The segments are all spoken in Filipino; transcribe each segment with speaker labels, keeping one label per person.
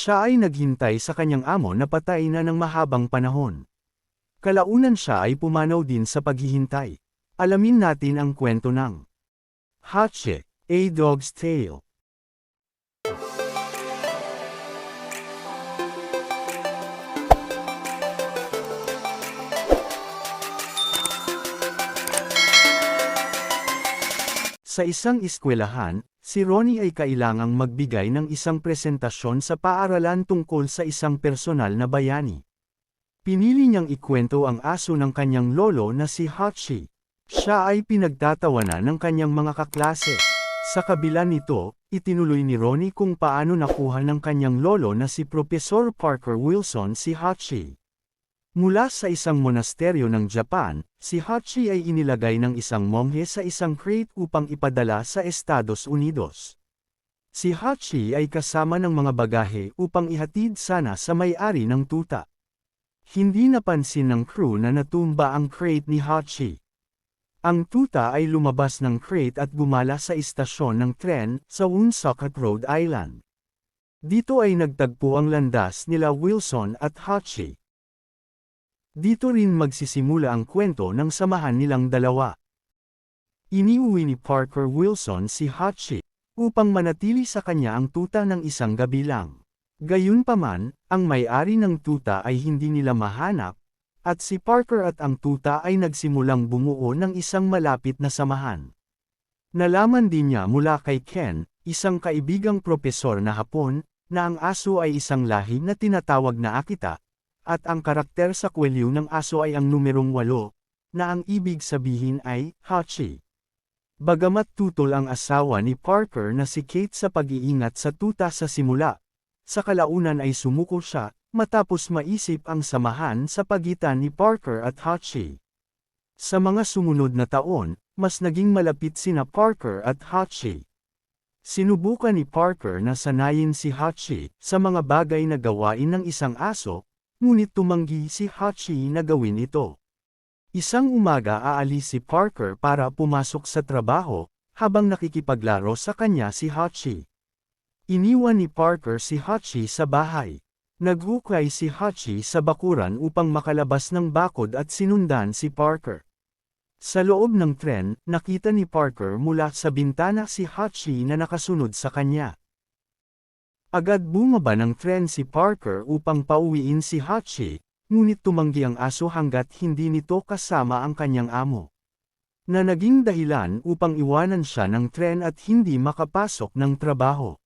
Speaker 1: Siya ay naghintay sa kanyang amo na patay na ng mahabang panahon. Kalaunan siya ay pumanaw din sa paghihintay. Alamin natin ang kwento ng Hatchet, A Dog's Tale. Sa isang eskwelahan, si Ronnie ay kailangang magbigay ng isang presentasyon sa paaralan tungkol sa isang personal na bayani. Pinili niyang ikwento ang aso ng kanyang lolo na si Hachi. Siya ay pinagtatawanan ng kanyang mga kaklase. Sa kabila nito, itinuloy ni Ronnie kung paano nakuha ng kanyang lolo na si Professor Parker Wilson si Hachi. Mula sa isang monasteryo ng Japan, si Hachi ay inilagay ng isang monghe sa isang crate upang ipadala sa Estados Unidos. Si Hachi ay kasama ng mga bagahe upang ihatid sana sa may-ari ng tuta. Hindi napansin ng crew na natumba ang crate ni Hachi. Ang tuta ay lumabas ng crate at gumala sa istasyon ng tren sa Woonsocket, Rhode Island. Dito ay nagtagpo ang landas nila Wilson at Hachi. Dito rin magsisimula ang kwento ng samahan nilang dalawa. Iniuwi ni Parker Wilson si Hachi, upang manatili sa kanya ang tuta ng isang gabi lang. Gayunpaman, ang may-ari ng tuta ay hindi nila mahanap, at si Parker at ang tuta ay nagsimulang bumuo ng isang malapit na samahan. Nalaman din niya mula kay Ken, isang kaibigang propesor na Hapon, na ang aso ay isang lahi na tinatawag na Akita, at ang karakter sa kwelyo ng aso ay ang numerong 8, na ang ibig sabihin ay Hachi. Bagamat tutol ang asawa ni Parker na si Kate sa pag-iingat sa tuta sa simula, sa kalaunan ay sumuko siya, matapos maisip ang samahan sa pagitan ni Parker at Hachi. Sa mga sumunod na taon, mas naging malapit sina Parker at Hachi. Sinubukan ni Parker na sanayin si Hachi sa mga bagay na gawain ng isang aso, ngunit tumanggi si Hachi na gawin ito. Isang umaga aalis si Parker para pumasok sa trabaho, habang nakikipaglaro sa kanya si Hachi. Iniwan ni Parker si Hachi sa bahay. Naghukay si Hachi sa bakuran upang makalabas ng bakod at sinundan si Parker. Sa loob ng tren, nakita ni Parker mula sa bintana si Hachi na nakasunod sa kanya. Agad bumaba ng tren si Parker upang pauwiin si Hachi, ngunit tumanggi ang aso hanggat hindi nito kasama ang kanyang amo. Na naging dahilan upang iwanan siya ng tren at hindi makapasok ng trabaho.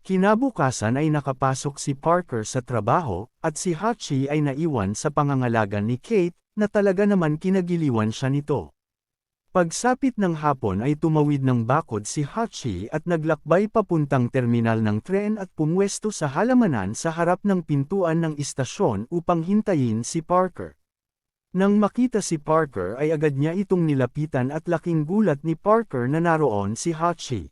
Speaker 1: Kinabukasan ay nakapasok si Parker sa trabaho, at si Hachi ay naiwan sa pangangalagan ni Kate, na talaga naman kinagiliwan siya nito. Pagsapit ng hapon ay tumawid ng bakod si Hachi at naglakbay papuntang terminal ng tren at pumwesto sa halamanan sa harap ng pintuan ng istasyon upang hintayin si Parker. Nang makita si Parker ay agad niya itong nilapitan at laking gulat ni Parker na naroon si Hachi.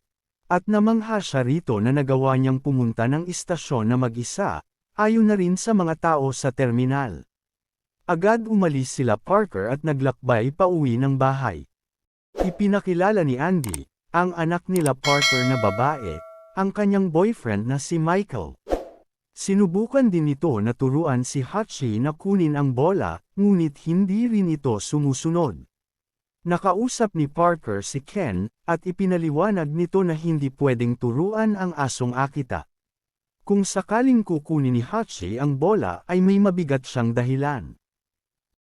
Speaker 1: At namangha siya rito na nagawa niyang pumunta ng istasyon na mag-isa, ayon na rin sa mga tao sa terminal. Agad umalis sila Parker at naglakbay pa uwi ng bahay. Ipinakilala ni Andy, ang anak nila Parker na babae, ang kanyang boyfriend na si Michael. Sinubukan din nito na turuan si Hachi na kunin ang bola, ngunit hindi rin ito sumusunod. Nakausap ni Parker si Ken, at ipinaliwanag nito na hindi pwedeng turuan ang asong Akita. Kung sakaling kukunin ni Hachi ang bola ay may mabigat siyang dahilan.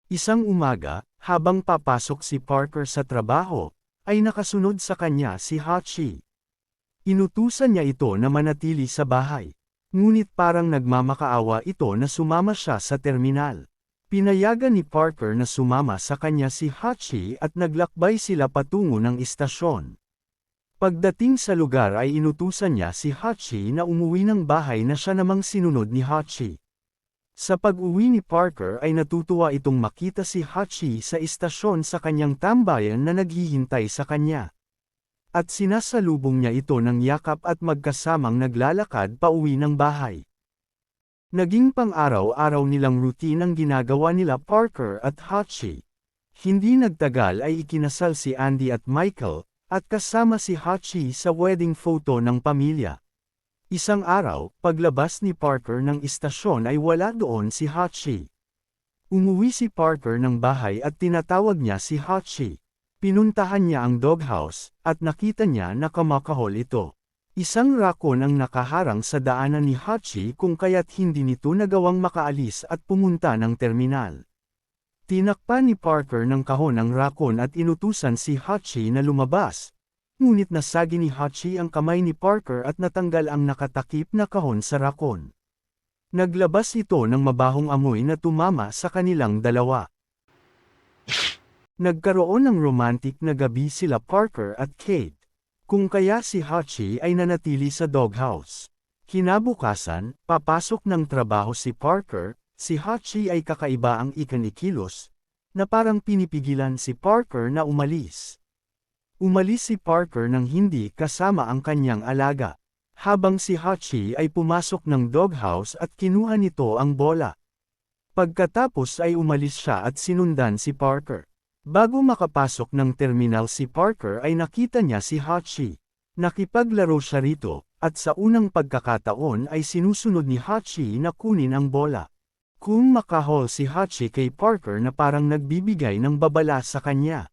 Speaker 1: Isang umaga, habang papasok si Parker sa trabaho, ay nakasunod sa kanya si Hachi. Inutusan niya ito na manatili sa bahay. Ngunit parang nagmamakaawa ito na sumama siya sa terminal. Pinayagan ni Parker na sumama sa kanya si Hachi at naglakbay sila patungo ng istasyon. Pagdating sa lugar ay inutusan niya si Hachi na umuwi ng bahay na siya namang sinunod ni Hachi. Sa pag-uwi ni Parker ay natutuwa itong makita si Hachi sa istasyon sa kanyang tambayan na naghihintay sa kanya. At sinasalubong niya ito ng yakap at magkasamang naglalakad pa uwi ng bahay. Naging pang-araw-araw nilang routine ang ginagawa nila Parker at Hachi. Hindi nagtagal ay ikinasal si Andy at Michael, at kasama si Hachi sa wedding photo ng pamilya. Isang araw, paglabas ni Parker ng istasyon ay wala doon si Hachi. Umuwi si Parker ng bahay at tinatawag niya si Hachi. Pinuntahan niya ang doghouse, at nakita niya na kamakahol ito. Isang rakon ang nakaharang sa daanan ni Hachi kung kaya't hindi nito nagawang makaalis at pumunta ng terminal. Tinakpan ni Parker ng kahon ang rakon at inutusan si Hachi na lumabas, Ngunit nasagi ni Hachi ang kamay ni Parker at natanggal ang nakatakip na kahon sa rakon. Naglabas ito ng mabahong amoy na tumama sa kanilang dalawa. Nagkaroon ng romantic na gabi sila Parker at Kate. Kung kaya si Hachi ay nanatili sa doghouse. Kinabukasan, papasok ng trabaho si Parker, si Hachi ay kakaiba ang ikanikilos, na parang pinipigilan si Parker na umalis. Umalis si Parker nang hindi kasama ang kanyang alaga. Habang si Hachi ay pumasok ng doghouse at kinuha nito ang bola. Pagkatapos ay umalis siya at sinundan si Parker. Bago makapasok ng terminal si Parker ay nakita niya si Hachi. Nakipaglaro siya rito, at sa unang pagkakataon ay sinusunod ni Hachi na kunin ang bola. Kung makahol si Hachi kay Parker na parang nagbibigay ng babala sa kanya.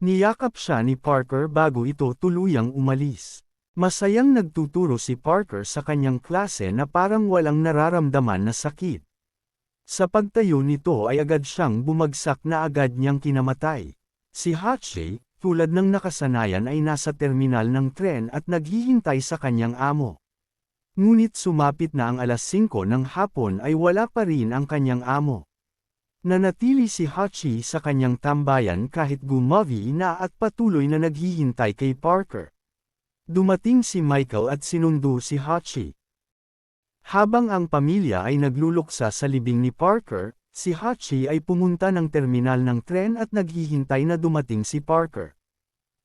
Speaker 1: Niyakap siya ni Parker bago ito tuluyang umalis. Masayang nagtuturo si Parker sa kanyang klase na parang walang nararamdaman na sakit. Sa pagtayo nito ay agad siyang bumagsak na agad niyang kinamatay. Si Hachi, tulad ng nakasanayan ay nasa terminal ng tren at naghihintay sa kanyang amo. Ngunit sumapit na ang alas 5 ng hapon ay wala pa rin ang kanyang amo. Nanatili si Hachi sa kanyang tambayan kahit gumawi na at patuloy na naghihintay kay Parker. Dumating si Michael at sinundo si Hachi. Habang ang pamilya ay nagluluksa sa libing ni Parker, si Hachi ay pumunta ng terminal ng tren at naghihintay na dumating si Parker.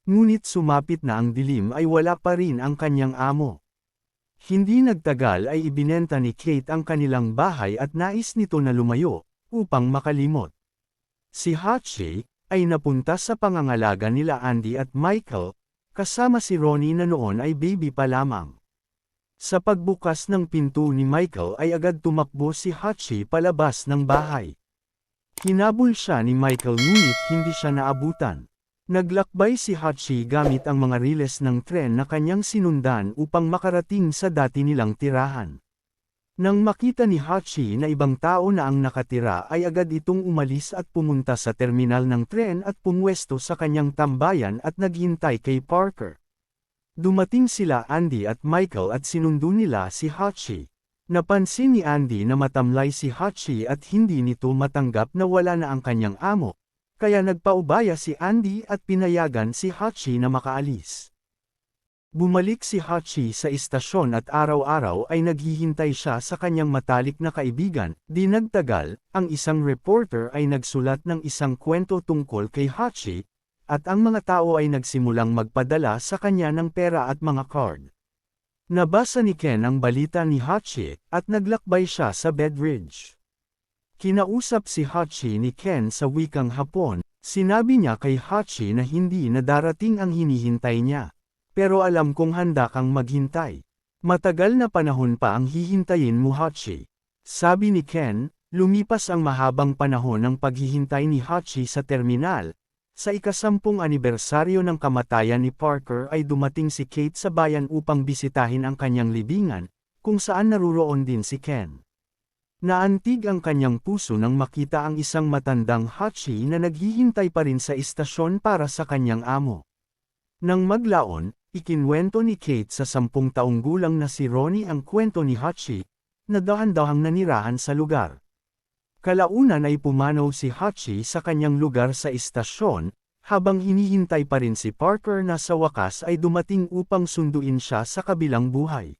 Speaker 1: Ngunit sumapit na ang dilim ay wala pa rin ang kanyang amo. Hindi nagtagal ay ibinenta ni Kate ang kanilang bahay at nais nito na lumayo, upang makalimot. Si Hachi, ay napunta sa pangangalaga nila Andy at Michael, kasama si Ronnie na noon ay baby pa lamang. Sa pagbukas ng pinto ni Michael ay agad tumakbo si Hachi palabas ng bahay. Hinabol siya ni Michael ngunit hindi siya naabutan. Naglakbay si Hachi gamit ang mga riles ng tren na kanyang sinundan upang makarating sa dati nilang tirahan. Nang makita ni Hachi na ibang tao na ang nakatira ay agad itong umalis at pumunta sa terminal ng tren at pumwesto sa kanyang tambayan at naghintay kay Parker. Dumating sila Andy at Michael at sinundo nila si Hachi. Napansin ni Andy na matamlay si Hachi at hindi nito matanggap na wala na ang kanyang amo, kaya nagpaubaya si Andy at pinayagan si Hachi na makaalis. Bumalik si Hachi sa istasyon at araw-araw ay naghihintay siya sa kanyang matalik na kaibigan. Di nagtagal, ang isang reporter ay nagsulat ng isang kwento tungkol kay Hachi, at ang mga tao ay nagsimulang magpadala sa kanya ng pera at mga card. Nabasa ni Ken ang balita ni Hachi, at naglakbay siya sa Bedridge. Kinausap si Hachi ni Ken sa wikang Hapon, sinabi niya kay Hachi na hindi na darating ang hinihintay niya. Pero alam kong handa kang maghintay. Matagal na panahon pa ang hihintayin mo Hachi. Sabi ni Ken, lumipas ang mahabang panahon ng paghihintay ni Hachi sa terminal. Sa ikasampung anibersaryo ng kamatayan ni Parker ay dumating si Kate sa bayan upang bisitahin ang kanyang libingan, kung saan naruroon din si Ken. Naantig ang kanyang puso nang makita ang isang matandang Hachi na naghihintay pa rin sa istasyon para sa kanyang amo. Nang maglaon, Ikinwento ni Kate sa sampung taong gulang na si Ronnie ang kwento ni Hachi, na dahan-dahang nanirahan sa lugar. Kalaunan ay pumanaw si Hachi sa kanyang lugar sa istasyon, habang hinihintay pa rin si Parker na sa wakas ay dumating upang sunduin siya sa kabilang buhay.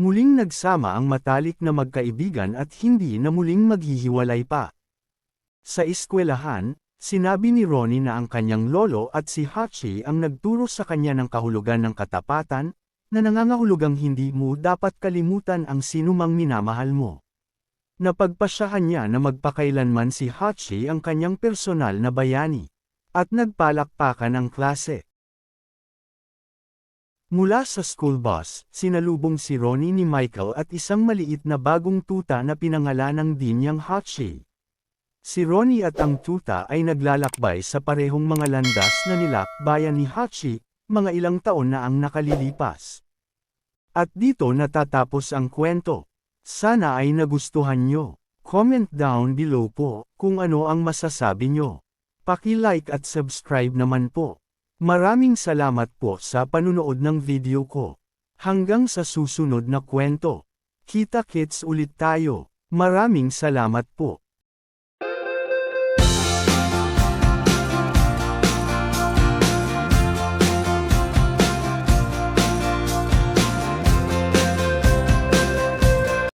Speaker 1: Muling nagsama ang matalik na magkaibigan at hindi na muling maghihiwalay pa. Sa eskwelahan, Sinabi ni Ronnie na ang kanyang lolo at si Hachi ang nagturo sa kanya ng kahulugan ng katapatan, na nangangahulugang hindi mo dapat kalimutan ang sinumang minamahal mo. Napagpasyahan niya na magpakailanman si Hachi ang kanyang personal na bayani, at nagpalakpakan ang klase. Mula sa school bus, sinalubong si Ronnie ni Michael at isang maliit na bagong tuta na pinangalanang din niyang Hachi. Si Ronnie at ang tuta ay naglalakbay sa parehong mga landas na nilakbayan ni Hachi, mga ilang taon na ang nakalilipas. At dito natatapos ang kwento. Sana ay nagustuhan nyo. Comment down below po kung ano ang masasabi nyo. Paki-like at subscribe naman po. Maraming salamat po sa panunood ng video ko. Hanggang sa susunod na kwento. Kita kits ulit tayo. Maraming salamat po.